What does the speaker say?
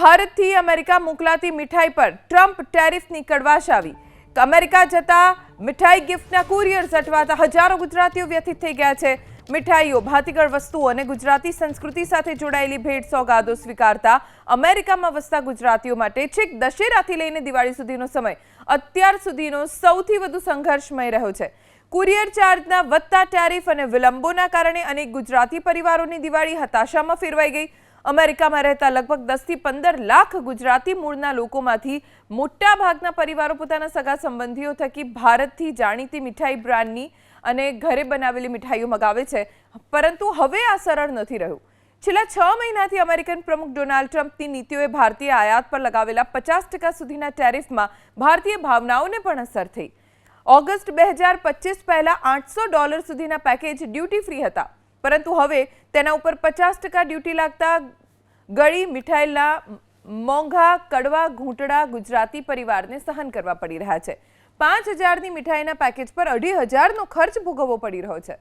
ભારતથી અમેરિકા મોકલાતી મીઠાઈ પર ટ્રમ્પ ટેરિફની કડવાશ આવી અમેરિકા જતા મીઠાઈ ગિફ્ટના કુરિયર અટવાતા હજારો ગુજરાતીઓ વ્યથિત થઈ ગયા છે. મીઠાઈઓ, ભાતીગળ વસ્તુઓ અને ગુજરાતી સંસ્કૃતિ સાથે જોડાયેલી ભેટ સોગાદો સ્વીકારતા અમેરિકામાં વસતા ગુજરાતીઓ માટે છેક દશેરાથી લઈને દિવાળી સુધીનો સમય અત્યાર સુધીનો સૌથી વધુ સંઘર્ષમય રહ્યો છે. કુરિયર ચાર્જના વધતા ટેરિફ અને વિલંબોના કારણે અનેક ગુજરાતી પરિવારોની દિવાળી હતાશામાં ફેરવાઈ ગઈ. અમેરિકામાં રહેતા લગભગ દસથી પંદર લાખ ગુજરાતી મૂળના લોકોમાંથી મોટા ભાગના પરિવારો પોતાના સગા સંબંધીઓ થકી ભારતથી જાણીતી મીઠાઈ બ્રાન્ડની અને ઘરે બનાવેલી મીઠાઈઓ મગાવે છે. પરંતુ હવે આ સરળ નથી રહ્યું. છેલ્લા છ મહિનાથી અમેરિકન પ્રમુખ ડોનાલ્ડ ટ્રમ્પની નીતિઓએ ભારતીય આયાત પર લગાવેલા પચાસ ટકા સુધીના ટેરિફમાં ભારતીય ભાવનાઓને પણ અસર થઈ. ઓગસ્ટ બે હજાર પચીસ પહેલા આઠસો ડોલર સુધીના પેકેજ ડ્યુટી ફ્રી હતા. પરંતુ હવે તેના ઉપર પચાસ ટકા ડ્યુટી લાગતા ગળી મીઠાઈના મોંઘા, કડવા, ઘૂંટડા ગુજરાતી પરિવારને સહન કરવા પડી રહ્યા છે. પાંચ હજારની મીઠાઈના પેકેજ પર અઢી હજારનો ખર્ચ ભોગવવો પડી રહ્યો છે.